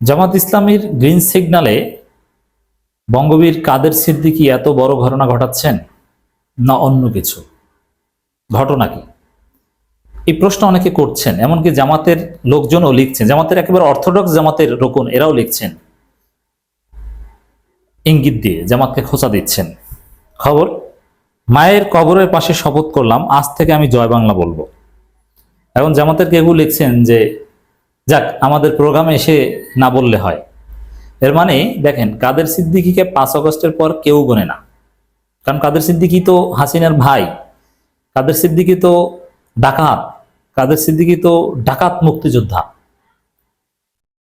জামাত ইসলামীর গ্রিন সিগনালে বঙ্গবীর কাদের সিদ্দিকী এত বড় ঘটনা ঘটাচ্ছেন না অন্য কিছু? ঘটনা কি? এই প্রশ্ন অনেকে করছেন, এমনকি জামাতের লোকজনও লিখছেন, জামাতের একেবারে অর্থোডক্স জামাতের রোকন, এরাও লিখছেন। ইঙ্গিত দিয়ে জামাতকে খোঁচা দিচ্ছেন। খবর, মায়ের কবরের পাশে শপথ করলাম, আজ থেকে আমি জয় বাংলা বলব। এখন জামাতের কেউ লিখছেন যে যাক, আমাদের প্রোগ্রামে এসে না বললে হয়। এর মানে দেখেন, কাদের সিদ্দিকিকে পাঁচ আগস্টের পর কেউ গোনে না। কারণ কাদের সিদ্দিকি তো হাসিনার ভাই, কাদের সিদ্দিকি তো ডাকাত, কাদের সিদ্দিকি তো ডাকাত মুক্তিযোদ্ধা।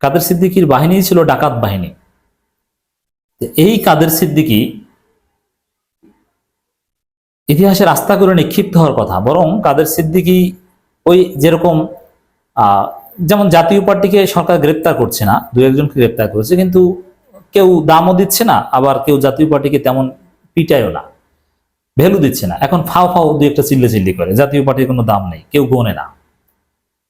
কাদের সিদ্দিকির বাহিনী ছিল ডাকাত বাহিনী। এই কাদের সিদ্দিকি ইতিহাসে রাস্তা করে নিক্ষিপ্ত হওয়ার কথা, বরং কাদের সিদ্দিকি ওই যেরকম যেমন জাতীয় পার্টিকে সরকার গ্রেপ্তার করছে না, দু একজনকে গ্রেপ্তার করেছে, কিন্তু কেউ দামও দিচ্ছে না, আবার কেউ জাতীয় পার্টিকে তেমন পিটায়ও না, ভ্যালু দিচ্ছে না। এখন ফাও ফাও দু একটা চিল্লে চিল্লি করে, জাতীয় পার্টির কোনো দাম নেই, কেউ গোনে না।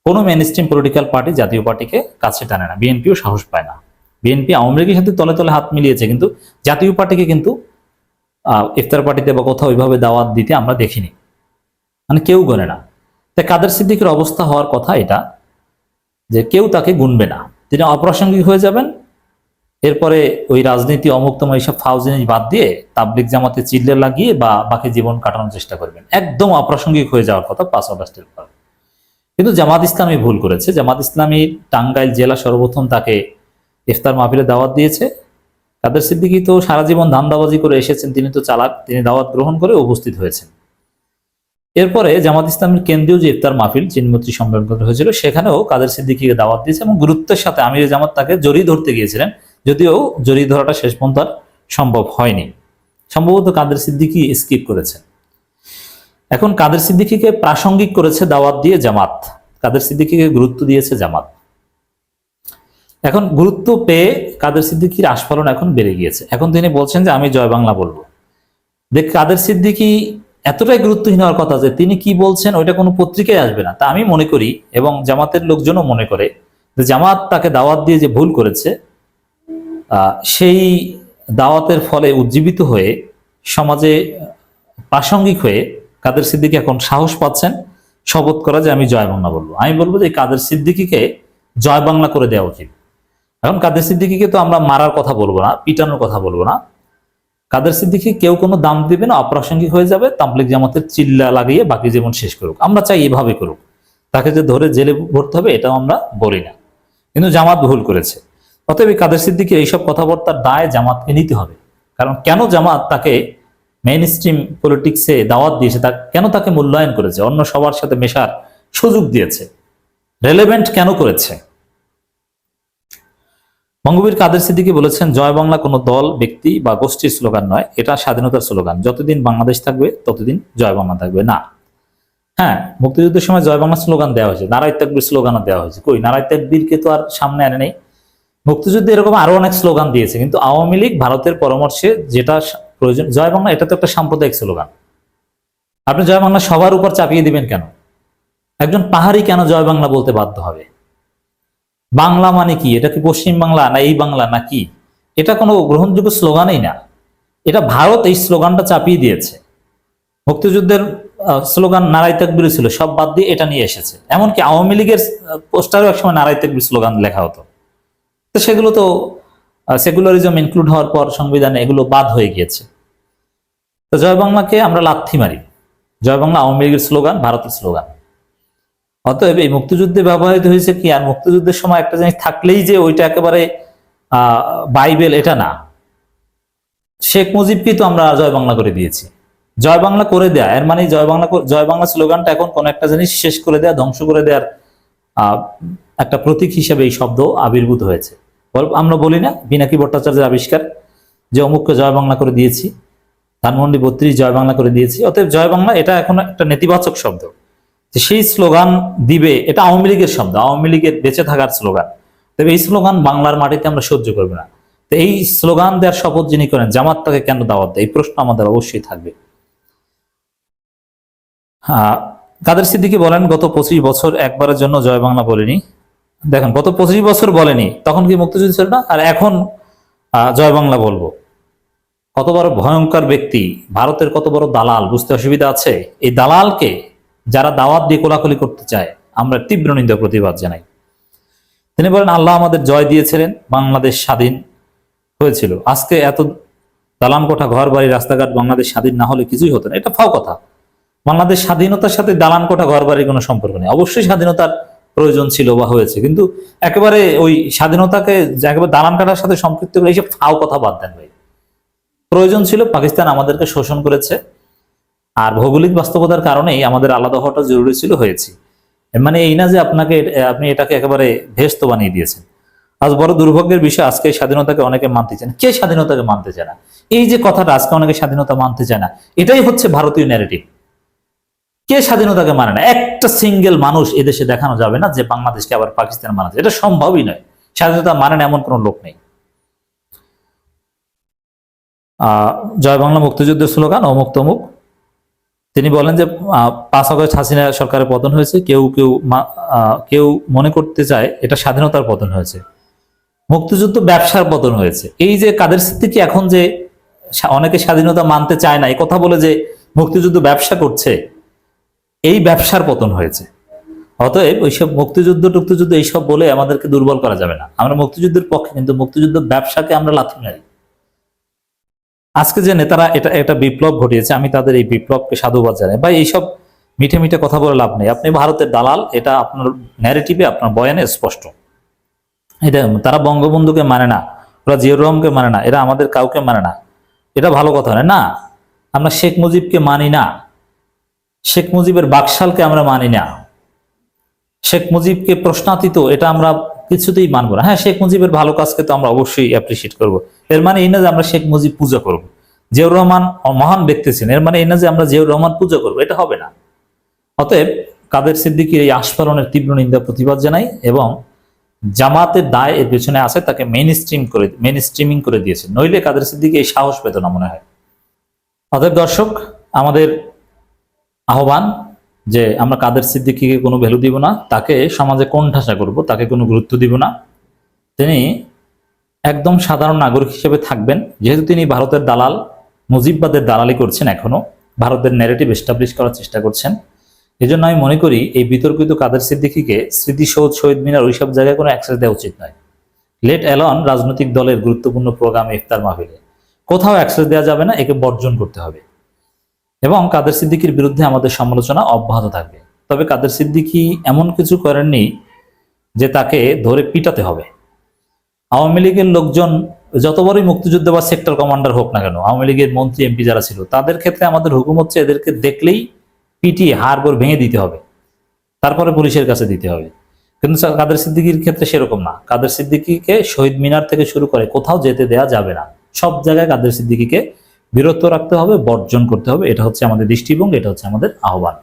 কোনো মেন স্ট্রিম পলিটিক্যাল পার্টি জাতীয় পার্টিকে কাছে টানে না, বিএনপিও সাহস পায় না। বিএনপি আওয়ামী লীগের সাথে তলে তলে হাত মিলিয়েছে, কিন্তু জাতীয় পার্টিকে কিন্তু ইফতার পার্টিতে বা কোথাও ওইভাবে দাওয়াত দিতে আমরা দেখিনি। মানে কেউ গনে না। তাই কাদের সিদ্দিকের অবস্থা হওয়ার কথা এটা যে কেউ তাকে গুনবে না। তিনি অপ্রাসঙ্গিক হয়ে যাবেন। এরপরে ওই রাজনীতি অমুক্তম এইসব ফাউ জিনিস বাদ দিয়ে তাবলিক জামাতে চিল্লে লাগিয়ে বা বাকি জীবন কাটানোর চেষ্টা করবেন। একদম অপ্রাসঙ্গিক হয়ে যাওয়ার কথা পাঁচ অগাস্টের পর। কিন্তু জামাত ইসলামী ভুল করেছে। জামাত ইসলামী টাঙ্গাইল জেলা সর্বপ্রথম তাকে ইফতার মাহফিলে দাওয়াত দিয়েছে। কাদের সিদ্দিকি তো সারা জীবন ধান্দাবাজি করে এসেছেন। তিনি তো চালাক। তিনি দাওয়াত গ্রহণ করে উপস্থিত হয়েছেন। এরপরে জামাত ইসলামের কেন্দ্রীয় যে ইফতার মাহফিল চিনমন্ত্রী সম্মেলন হয়েছিল, সেখানেও কাদের সিদ্দিকিকে দাওয়াত দিয়েছে এবং গুরুত্বের সাথে আমির জামাত তাকে জড়িয়ে ধরতে গিয়েছিলেন। যদিও জড়িয়ে ধরাটা শেষ পর্যন্ত সম্ভব হয়নি। সম্ভবত কাদের সিদ্দিকি স্কিপ করেছেন এখন কাদের সিদ্দিকিকে প্রাসঙ্গিক করেছে দাওয়াত দিয়ে জামাত। কাদের সিদ্দিকিকে গুরুত্ব দিয়েছে জামাত। এখন গুরুত্ব পেয়ে কাদের সিদ্দিকির আস্ফালন এখন বেড়ে গিয়েছে। এখন তিনি বলছেন যে, আমি জয় বাংলা বলব। দেখ, কাদের সিদ্দিকি এতটাই গুরুত্বহীন হওয়ার কথা যে তিনি কি বলছেন ওইটা কোনো পত্রিকায় আসবে না। তা আমি মনে করি এবং জামাতের লোকজনও মনে করে যে জামাত তাকে দাওয়াত দিয়ে যে ভুল করেছে সেই দাওয়াতের ফলে উজ্জীবিত হয়ে সমাজে প্রাসঙ্গিক হয়ে কাদের সিদ্দিকি এখন সাহস পাচ্ছেন, শপথ করা যে আমি জয় বাংলা বলব। আমি বলব যে কাদের সিদ্দিকিকে জয় বাংলা করে দেওয়া উচিত। এখন কাদের সিদ্দিকিকে তো আমরা মারার কথা বলব না, পিটানোর কথা বলব না। কাদের সিদ্দিকি কেউ কোনো দাম দিবে না, অপ্রাসঙ্গিক হয়ে যাবে তাবলিক জামাতের চিল্লা লাগিয়ে বাকি জীবন শেষ করুক। আমরা চাই এভাবে করুক। তাকে যে ধরে জেলে ভরতে হবে, এটাও আমরা বলি না। কিন্তু জামাত ভুল করেছে। অতএব কাদের সিদ্দিকির এইসব কথাবার্তার দায় জামাতকে নিতে হবে। কারণ কেন জামাত তাকে মেইন স্ট্রিম পলিটিক্সে দাওয়াত দিয়েছে, তা কেন তাকে মূল্যায়ন করেছে? অন্য সবার সাথে মেশার সুযোগ দিয়েছে। রেলেভেন্ট কেন করেছে? বঙ্গবীর কাদের সিদ্দিকি বলেছেন, জয় বাংলা কোনো দল, ব্যক্তি বা গোষ্ঠীর স্লোগান নয়। এটা স্বাধীনতার স্লোগান। যতদিন বাংলাদেশ থাকবে, ততদিন জয় বাংলা থাকবে না। হ্যাঁ মুক্তিযুদ্ধের সময় জয় বাংলা স্লোগান দেওয়া হয়েছে। নারায় তাকবীর স্লোগানও দেওয়া হয়েছে। কই, নারায় তাকবীরকে তো আর সামনে আনে নেই। মুক্তিযুদ্ধে এরকম আরও অনেক স্লোগান দিয়েছে, কিন্তু আওয়ামী লীগ ভারতের পরামর্শে যেটা প্রয়োজন জয় বাংলা এটা তো একটা সাম্প্রদায়িক স্লোগান। আপনি জয় বাংলা সবার উপর চাপিয়ে দিবেন কেন? একজন পাহাড়ি কেন জয় বাংলা বলতে বাধ্য হবে? বাংলা মানে কি? এটা কি পশ্চিম বাংলা না এই বাংলা না কি? এটা কোনো গ্রহণযোগ্য স্লোগানই না। এটা ভারত এই স্লোগানটা চাপিয়ে দিয়েছে। মুক্তিযুদ্ধের স্লোগান নারাই তাকবির ছিল, সব বাদ দিয়ে এটা নিয়ে এসেছে। এমনকি আওয়ামী লীগের পোস্টারও একসময় নারাই তাকবির স্লোগান লেখা হতো। তো সেগুলো তো সেকুলারিজম ইনক্লুড হওয়ার পর সংবিধানে এগুলো বাদ হয়ে গিয়েছে। তো জয় বাংলাকে আমরা লাথি মারি। জয় বাংলা আওয়ামী লীগের স্লোগান, ভারতের স্লোগান। অতএব এই মুক্তিযুদ্ধে ব্যবহৃত হয়েছে কি? আর মুক্তিযুদ্ধের সময় একটা জিনিস থাকলেই যে ওইটা একেবারে বাইবেল এটা না। শেখ মুজিবকে তো আমরা জয় বাংলা করে দিয়েছি। জয় বাংলা করে দেয়া, এর মানে জয় বাংলা জয় বাংলা স্লোগানটা এখন কোন একটা জিনিস শেষ করে দেয়া, ধ্বংস করে দেওয়ার একটা প্রতীক হিসেবে এই শব্দ আবির্ভূত হয়েছে। আমরা বলি না, বিনাকি ভট্টাচার্যের আবিষ্কার যে অমুককে জয় বাংলা করে দিয়েছি, ধানমন্ডি বত্রিশ জয় বাংলা করে দিয়েছি। অতএব জয় বাংলা এটা এখন একটা নেতিবাচক শব্দ। সেই স্লোগান দিবে, এটা আওয়ামী লীগের শব্দ, আওয়ামী লীগের বেঁচে থাকার স্লোগান। তবে এই স্লোগান বাংলার মাটিতে আমরা সহ্য করব না। তো এই স্লোগান দেওয়ার শপথ যিনি করেন জামাত তাকে কেন দাওয়াত দেয়? এই প্রশ্ন আমাদের অবশ্যই থাকবে। কাদের সিদ্দিকি বলেন, গত পঁচিশ বছর একবারের জন্য জয় বাংলা বলিনি। দেখেন, গত পঁচিশ বছর বলেনি, তখন কি মুক্তিযুদ্ধ ছিল না? আর এখন জয় বাংলা বলব। কত বড় ভয়ঙ্কর ব্যক্তি, ভারতের কত বড় দালাল, বুঝতে অসুবিধা আছে? এই দালালকে যারা দাওয়াত দিয়ে কোলাকুলি করতে চায়, আমরা তীব্র নিন্দা প্রতিবাদ জানাই। তিনি বলেন, আল্লাহ আমাদের জয় দিয়েছিলেন, বাংলাদেশ স্বাধীন হয়েছিল। আজকে এত দালান কোঠা ঘর বাড়ি রাস্তাঘাট বাংলাদেশ স্বাধীন না হলে কিছুই হতো না। এটা ফাও কথা। বাংলাদেশ স্বাধীনতার সাথে দালান কোঠা ঘর বাড়ির কোনো সম্পর্ক নেই। অবশ্যই স্বাধীনতার প্রয়োজন ছিল বা হয়েছে, কিন্তু একেবারে ওই স্বাধীনতাকে একেবারে দালান কাটার সাথে সম্পৃক্ত করে, এইসব ফাও কথা বাদ দেন ভাই। প্রয়োজন ছিল, পাকিস্তান আমাদেরকে শোষণ করেছে। আর ভৌগোলিক বাস্তবতার কারণেই আমাদের আলাদা হওয়াটা জরুরি ছিল হয়েছে। মানে এই না যে আপনাকে আপনি এটাকে একেবারে ভেস্ত বানিয়ে দিয়েছেন। আজ বড় দুর্ভাগ্যের বিষয় আজকে স্বাধীনতাকে অনেকে মানতে চায় না। কে স্বাধীনতাকে মানতে চায় না? এই যে কথাটা আজকে অনেকে স্বাধীনতা মানতে চায় না। এটাই হচ্ছে ভারতীয় ন্যারেটিভ কে স্বাধীনতাকে মানে না? একটা সিঙ্গেল মানুষ এদেশে দেখানো যাবে না যে বাংলাদেশকে আবার পাকিস্তান মানাচ্ছে এটা সম্ভবই নয়। স্বাধীনতা মানে না এমন কোনো লোক নেই। আহ, জয় বাংলা মুক্তিযুদ্ধের স্লোগান অমুক তমুক। তিনি বলেন যে পাঁচ আগস্ট হাসিনা সরকারের পতন হয়েছে। কেউ কেউ কেউ মনে করতে চায় এটা স্বাধীনতার পতন হয়েছে। মুক্তিযুদ্ধ ব্যবসার পতন হয়েছে। এই যে কাদের সিদ্দিকি এখন যে অনেকে স্বাধীনতা মানতে চায় না, এই কথা বলে যে মুক্তিযুদ্ধ ব্যবসা করছে, এই ব্যবসার পতন হয়েছে। অতএব ওইসব মুক্তিযুদ্ধ, টুক্তিযুদ্ধ, এইসব বলে আমাদেরকে দুর্বল করা যাবে না। আমরা মুক্তিযুদ্ধের পক্ষে, কিন্তু মুক্তিযুদ্ধ ব্যবসাকে আমরা লাথি মারি। আজকে যে নেতারা এটা একটা বিপ্লব ঘটিয়েছে, আমি তাদের এই বিপ্লবকে সাধুবাদ জানাই। ভাই, এইসব মিঠে মিঠে কথা বলে লাভ নেই। আপনি ভারতের দালাল, এটা আপনার ন্যারেটিভে আপনার বয়ানে স্পষ্ট। এটা তারা বঙ্গবন্ধুকে মানে না, ওরা জিয়র রহমকে মানে না, এরা আমাদের কাউকে মানে না। এটা ভালো কথা নয়। না, আমরা শেখ মুজিবকে মানি না। শেখ মুজিবের বাকশালকে আমরা মানি না। শেখ মুজিবকে প্রশ্নাতীত, এটা আমরা কিছুতেই মানবো না। হ্যাঁ শেখ মুজিবের ভালো কাজকে তো আমরা অবশ্যই অ্যাপ্রিসিয়েট করব। এর মানে এই না যে আমরা শেখ মুজিব পূজা করব। জিয়াউর রহমান মহান ব্যক্তি ছিলেন। এর মানে এই না যে আমরা জিয়াউর রহমান পূজা করব, এটা হবে না। অতএব কাদের সিদ্দিকির এই আস্ফালনের তীব্র নিন্দা, প্রতিবাদ জানাই এবং জামাতের দায় এর পেছনে আছে, তাকে মেইন স্ট্রিম করে মেইন স্ট্রিমিং করে দিয়েছে। নইলে কাদের সিদ্দিকি এই সাহস পেত না মনে হয়। অতএব দর্শক, আমাদের আহ্বান যে আমরা কাদের সিদ্দিকিকে কোনো ভ্যালু দিব না, তাকে সমাজে কোণঠাসা করব, তাকে কোনো গুরুত্ব দিব না। তিনি একদম সাধারণ নাগরিক হিসেবে থাকবেন। যেহেতু তিনি ভারতের দালাল, মুজিববাদের দালালি করছেন এখনও, ভারতের ন্যারেটিভ এস্টাবলিশ করার চেষ্টা করছেন। এই জন্য আমি মনে করি এই বিতর্কিত কাদের সিদ্দিকিকে স্মৃতিসৌধ, শহীদ মিনার ওইসব জায়গায় কোনো অ্যাক্সেস দেওয়া উচিত নয়। লেট অ্যালন রাজনৈতিক দলের গুরুত্বপূর্ণ প্রোগ্রাম ইফতার মাহফিলে। কোথাও অ্যাক্সেস দেওয়া যাবে না, একে বর্জন করতে হবে। এবং কাদের সিদ্দিকির বিরুদ্ধে আমাদের সমালোচনা অব্যাহত থাকবে। তবে কাদের সিদ্দিকি এমন কিছু করেননি যে তাকে ধরে পিটাতে হবে। আওয়ামী লীগের লোকজন যত বড়ই মুক্তিযুদ্ধ বা সেক্টর কমান্ডার হোক না কেন, আওয়ামী লীগের মন্ত্রী, এমপি যারা ছিল, তাদের ক্ষেত্রে আমাদের হুকুম হচ্ছে এদেরকে দেখলেই পিটিয়ে হাড় গোড় ভেঙে দিতে হবে। তারপরে পুলিশের কাছে দিতে হবে। কিন্তু কাদের সিদ্দিকির ক্ষেত্রে সেরকম না। কাদের সিদ্দিকিকে শহীদ মিনার থেকে শুরু করে কোথাও যেতে দেয়া যাবে না। সব জায়গায় কাদের সিদ্দিকিকে বিরত রাখতে হবে বর্জন করতে হবে এটা হচ্ছে আমাদের দৃষ্টিভঙ্গি এটা হচ্ছে আমাদের আহ্বান।